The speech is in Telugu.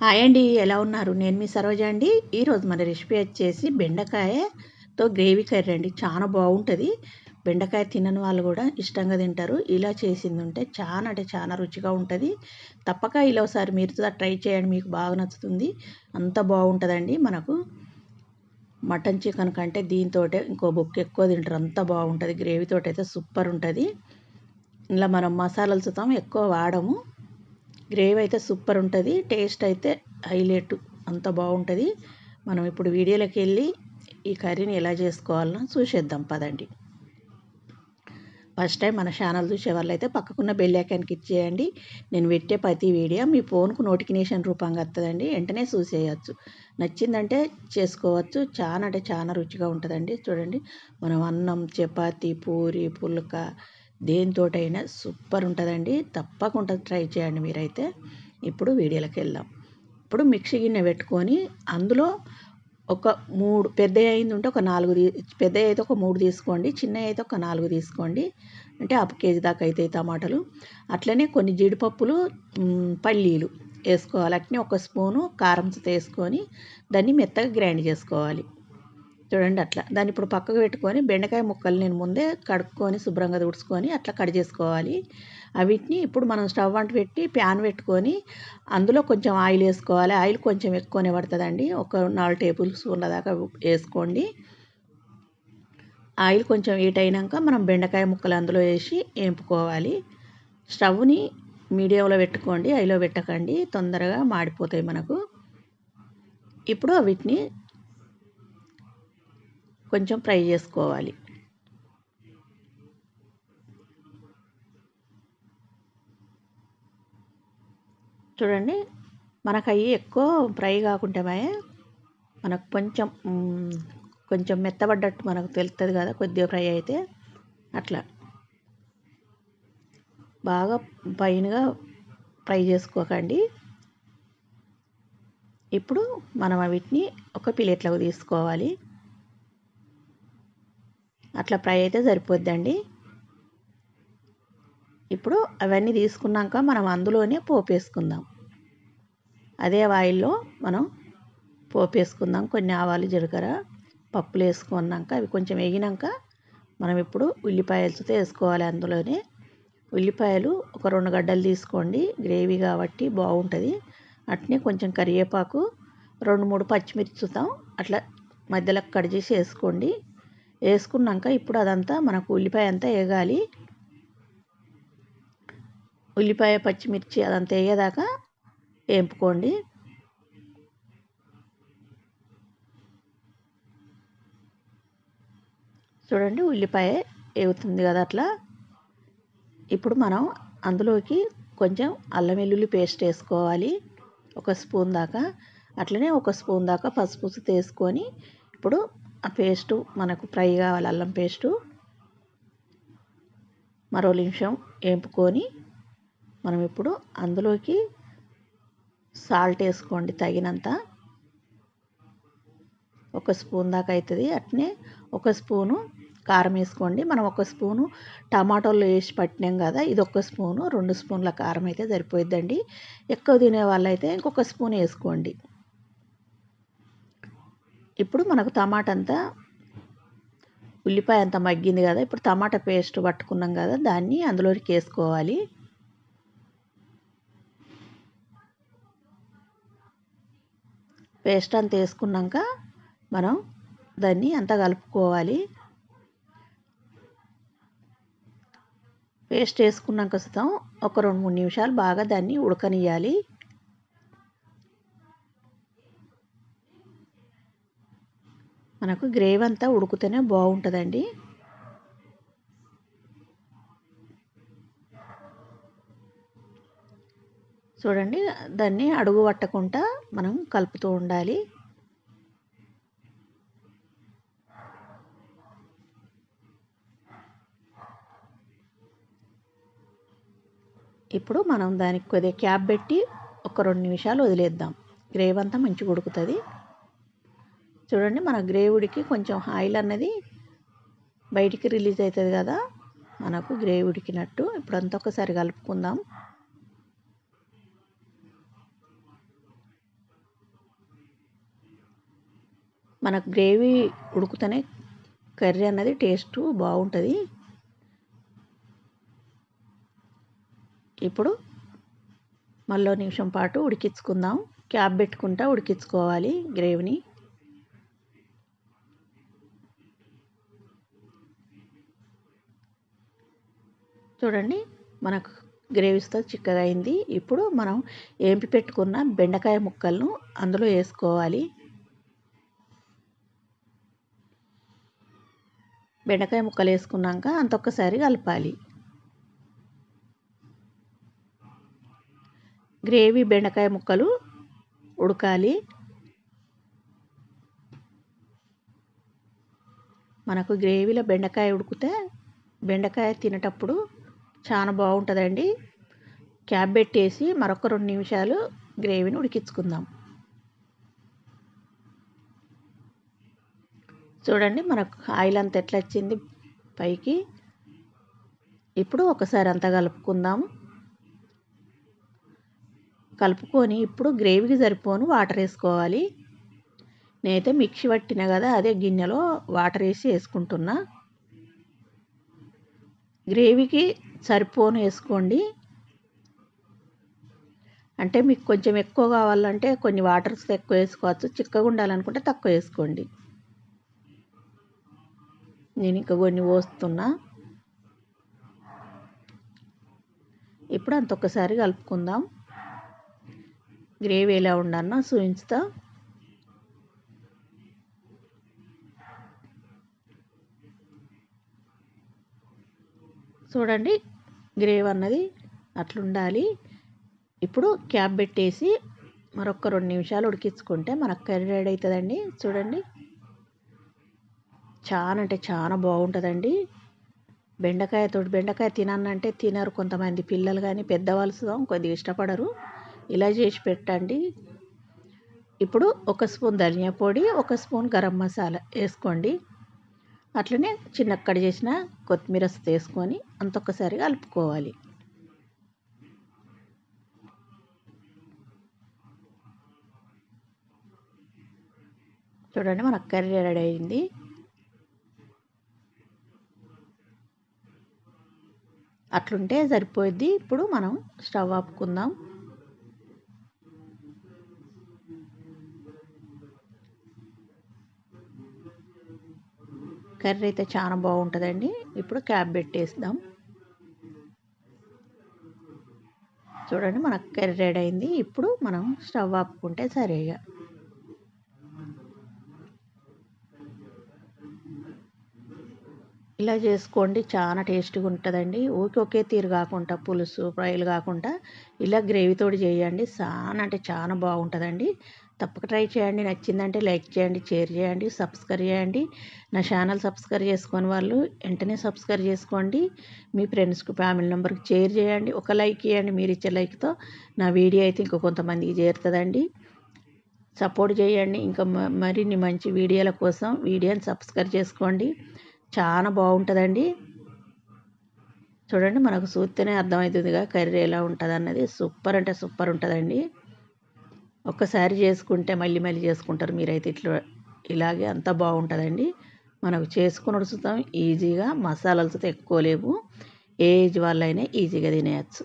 హాయ్ అండి ఎలా ఉన్నారు? నేను మీ సరోజ అండి. ఈరోజు మన రెసిపీ వచ్చేసి బెండకాయతో గ్రేవీ కర్రీ అండి. చాలా బాగుంటుంది. బెండకాయ తినని వాళ్ళు కూడా ఇష్టంగా తింటారు. ఇలా చేసింది ఉంటే చాలా అంటే చాలా రుచిగా ఉంటుంది. తప్పక ఇలా ఒకసారి మీరు ట్రై చేయండి. మీకు బాగా నచ్చుతుంది. అంత బాగుంటుందండి మనకు. మటన్ చికెన్ కంటే దీంతో ఇంకో బొక్క ఎక్కువ తింటారు. అంత బాగుంటుంది. గ్రేవీతో అయితే సూపర్ ఉంటుంది. ఇలా మనం మసాలాలు చూద్దాం. ఎక్కువ వాడము. గ్రేవీ అయితే సూపర్ ఉంటుంది. టేస్ట్ అయితే హైలైట్ అంత బాగుంటుంది. మనం ఇప్పుడు వీడియోలోకి వెళ్ళి ఈ కర్రీని ఎలా చేసుకోవాలో చూసేద్దాం. పదండి. ఫస్ట్ టైం మన ఛానల్ చూసే వాళ్ళైతే పక్కకున్న బెల్ ఐకాన్కి ఇచ్చేయండి నేను పెట్టే ప్రతి వీడియో మీ ఫోన్కు నోటిఫికేషన్ రూపంగా వస్తుందండి వెంటనే చూసేయచ్చు. నచ్చిందంటే చేసుకోవచ్చు. చాలా అంటే చాలా రుచిగా ఉంటుందండి. చూడండి. మనం అన్నం చపాతి పూరి పుల్క దేనితోటైనా సూపర్ ఉంటుందండి. తప్పకుండా ట్రై చేయండి మీరైతే. ఇప్పుడు వీడియోలోకి వెళ్దాం. ఇప్పుడు మిక్సీ గిన్నె పెట్టుకొని అందులో ఒక మూడు పెద్ద అయింది ఉంటే ఒక నాలుగు పెద్ద అయితే ఒక మూడు తీసుకోండి చిన్న అయితే ఒక నాలుగు తీసుకోండి. అంటే హాఫ్ కేజీ దాకా అయితే టమాటాలు. అట్లనే కొన్ని జీడిపప్పులు పల్లీలు వేసుకోవాలి. అట్నే ఒక స్పూను కారం వేసుకొని దాన్ని మెత్తగా గ్రైండ్ చేసుకోవాలి. చూడండి అట్లా. దాన్ని ఇప్పుడు పక్కకు పెట్టుకొని బెండకాయ ముక్కలు నేను ముందే కడుక్కొని శుభ్రంగా తుడుచుకొని అట్లా కట్ చేసుకోవాలి. అవిటిని ఇప్పుడు మనం స్టవ్ వంట పెట్టి ప్యాన్ పెట్టుకొని అందులో కొంచెం ఆయిల్ వేసుకోవాలి. ఆయిల్ కొంచెం ఎక్కువనే పడుతుందండి. ఒక నాలుగు టేబుల్ స్పూన్ల దాకా వేసుకోండి. ఆయిల్ కొంచెం హీట్ అయినాక మనం బెండకాయ ముక్కలు అందులో వేసి వేపుకోవాలి. స్టవ్ని మీడియంలో పెట్టుకోండి. ఐలో పెట్టకండి. తొందరగా మాడిపోతాయి మనకు. ఇప్పుడు వీటిని కొంచెం ఫ్రై చేసుకోవాలి. చూడండి మనకు అవి ఎక్కువ ఫ్రై కాకుంటే మనకు కొంచెం కొంచెం మెత్తబడ్డట్టు మనకు తెలుస్తుంది కదా కొద్దిగా ఫ్రై అయితే అట్లా. బాగా పైనగా ఫ్రై చేసుకోకండి. ఇప్పుడు మనం వీటిని ఒక ప్లేట్లోకి తీసుకోవాలి. అట్లా ఫ్రై అయితే సరిపోద్దండి. ఇప్పుడు అవన్నీ తీసుకున్నాక మనం అందులోనే పోపు వేసుకుందాం. అదే ఆయిల్లో మనం పోపు వేసుకుందాం. కొన్ని ఆవాలు జీలకర్ర పప్పులు వేసుకున్నాక అవి కొంచెం వేగినాక మనం ఇప్పుడు ఉల్లిపాయలతో వేసుకోవాలి అందులోనే. ఉల్లిపాయలు ఒక రెండు గడ్డలు తీసుకోండి. గ్రేవీ కాబట్టి బాగుంటుంది. అట్నే కొంచెం కరివేపాకు రెండు మూడు పచ్చిమిర్చుతాం అట్లా మధ్యలో కట్ చేసి వేసుకోండి. వేసుకున్నాక ఇప్పుడు అదంతా మనకు ఉల్లిపాయ అంతా వేగాలి. ఉల్లిపాయ పచ్చిమిర్చి అదంతా వేగేదాకా వేపుకోండి. చూడండి ఉల్లిపాయ వేగుతుంది కదా అట్లా. ఇప్పుడు మనం అందులోకి కొంచెం అల్లం వెల్లుల్లి పేస్ట్ వేసుకోవాలి. ఒక స్పూన్ దాకా. అట్లనే ఒక స్పూన్ దాకా పసుపు వేసుకొని ఇప్పుడు పేస్టు మనకు ఫ్రై కావాలి అల్లం పేస్టు. మరో నిమిషం వేపుకొని మనం ఇప్పుడు అందులోకి సాల్ట్ వేసుకోండి తగినంత. ఒక స్పూన్ దాకా అవుతుంది అట్నే ఒక స్పూను కారం వేసుకోండి. మనం ఒక స్పూను టమాటోలు వేసి పట్టినాం కదా ఇది ఒక స్పూను రెండు స్పూన్ల కారం అయితే సరిపోయిద్దండి. ఎక్కువ తినే వాళ్ళైతే ఇంకొక స్పూన్ వేసుకోండి. ఇప్పుడు మనకు టమాటా అంతా ఉల్లిపాయ అంతా మగ్గింది కదా ఇప్పుడు టమాటా పేస్ట్ పట్టుకున్నాం కదా దాన్ని అందులోకి వేసుకోవాలి. పేస్ట్ అంతా వేసుకున్నాక మనం దాన్ని అంతా కలుపుకోవాలి. పేస్ట్ వేసుకున్నాక సుతం ఒక రెండు మూడు నిమిషాలు బాగా దాన్ని ఉడకనియాలి మనకు గ్రేవ్ అంతా ఉడుకుతేనే బాగుంటుందండి. చూడండి దాన్ని అడుగు పట్టకుండా మనం కలుపుతూ ఉండాలి. ఇప్పుడు మనం దానికి కొద్దిగా క్యాప్ పెట్టి ఒక రెండు నిమిషాలు వదిలేద్దాం. గ్రేవ్ అంతా మంచిగా ఉడుకుతుంది. చూడండి మన గ్రేవుడికి కొంచెం ఆయిల్ అన్నది బయటికి రిలీజ్ అవుతుంది కదా మనకు గ్రేవీ ఉడికినట్టు అంత ఒకసారి కలుపుకుందాం. మనకు గ్రేవీ ఉడుకుతనే కర్రీ అన్నది టేస్ట్ బాగుంటుంది. ఇప్పుడు మళ్ళీ నిమిషం పాటు ఉడికించుకుందాం. క్యాప్ పెట్టుకుంటా ఉడికించుకోవాలి గ్రేవీని. చూడండి మనకు గ్రేవీస్తో చిక్కగా అయింది ఇప్పుడు మనం ఏంపి పెట్టుకున్న బెండకాయ ముక్కలను అందులో వేసుకోవాలి. బెండకాయ ముక్కలు వేసుకున్నాక అంతొక్కసారి కలపాలి. గ్రేవీ బెండకాయ ముక్కలు ఉడకాలి. మనకు గ్రేవీలో బెండకాయ ఉడికితే బెండకాయ తినేటప్పుడు చాలా బాగుంటుందండి. క్యాప్ పెట్టేసి మరొక రెండు నిమిషాలు గ్రేవీని ఉడికించుకుందాం. చూడండి మనకు ఆయిల్ అంత ఎట్లా వచ్చింది పైకి. ఇప్పుడు ఒకసారి అంతా కలుపుకుందాం. కలుపుకొని ఇప్పుడు గ్రేవీకి సరిపోను వాటర్ వేసుకోవాలి. నేనైతే మిక్సీ పట్టిన కదా అదే గిన్నెలో వాటర్ వేసి వేసుకుంటున్నా. గ్రేవీకి సరిపోను వేసుకోండి. అంటే మీకు కొంచెం ఎక్కువ కావాలంటే కొన్ని వాటర్స్ ఎక్కువ వేసుకోవచ్చు. చిక్కగా ఉండాలనుకుంటే తక్కువ వేసుకోండి. నేను ఇంకా కొన్ని పోస్తున్నా. ఇప్పుడు అంత ఒక్కసారి కలుపుకుందాం. గ్రేవీ ఎలా ఉండన్నా చూపించుతా చూడండి గ్రేవీ అన్నది అట్లుండాలి. ఇప్పుడు క్యాప్ పెట్టేసి మరొక రెండు నిమిషాలు ఉడికించుకుంటే మనకు కర్రీ రెడీ అవుతుందండి. చూడండి. చాలా అంటే చాలా బాగుంటుందండి. బెండకాయతో బెండకాయ తినానంటే తినరు కొంతమంది పిల్లలు కానీ పెద్దవాళ్ళు కొద్దిగా ఇష్టపడరు. ఇలా చేసి పెట్టండి. ఇప్పుడు ఒక స్పూన్ ధనియా పొడి ఒక స్పూన్ గరం మసాలా వేసుకోండి. అట్లనే చిన్న కట్ చేసిన కొత్తిమీర వేసుకొని అంతొక్కసారి కలుపుకోవాలి. చూడండి మన కర్రీ రెడీ అయింది. అట్లుంటే సరిపోయిద్ది. ఇప్పుడు మనం స్టవ్ ఆపుకుందాం. కర్రీ అయితే చాలా బాగుంటుందండి. ఇప్పుడు క్యాప్ పెట్టేద్దాం చూడండి మనకు కర్రీ రెడీ అయింది. ఇప్పుడు మనం స్టవ్ ఆపుకుంటే సరిగా. ఇలా చేసుకోండి చాలా టేస్ట్గా ఉంటుందండి. ఊరికి ఒకే తీరు కాకుండా పులుసు ఫ్రైలు కాకుండా ఇలా గ్రేవీతోటి చేయండి. చాలా అంటే చాలా బాగుంటుందండి. తప్పక ట్రై చేయండి. నచ్చిందంటే లైక్ చేయండి షేర్ చేయండి సబ్స్క్రైబ్ చేయండి. నా ఛానల్ సబ్స్క్రైబ్ చేసుకొని వాళ్ళు వెంటనే సబ్స్క్రైబ్ చేసుకోండి. మీ ఫ్రెండ్స్కి ఫ్యామిలీ మెంబర్కి షేర్ చేయండి. ఒక లైక్ ఇవ్వండి. మీరు ఇచ్చే లైక్తో నా వీడియో అయితే ఇంకో కొంతమందికి చేరుతుందండి. సపోర్ట్ చేయండి. ఇంకా మరిన్ని మంచి వీడియోల కోసం వీడియోని సబ్స్క్రైబ్ చేసుకోండి. చాలా బాగుంటుందండి. చూడండి మనకు చూస్తేనే అర్థమవుతుందిగా. కర్రీ ఎలా ఉంటుంది అన్నది సూపర్ అంటే సూపర్ ఉంటుందండి. ఒక్కసారి చేసుకుంటే మళ్ళీ మళ్ళీ చేసుకుంటారు. మీరైతే ఇట్లా ఇలాగే అంత బాగుంటుందండి. మనకు చేసుకుని వడుచుతాం ఈజీగా మసాలాలతో ఎక్కువ లేవు. ఏ ఏజ్ వాళ్ళైనా ఈజీగా తినేయచ్చు.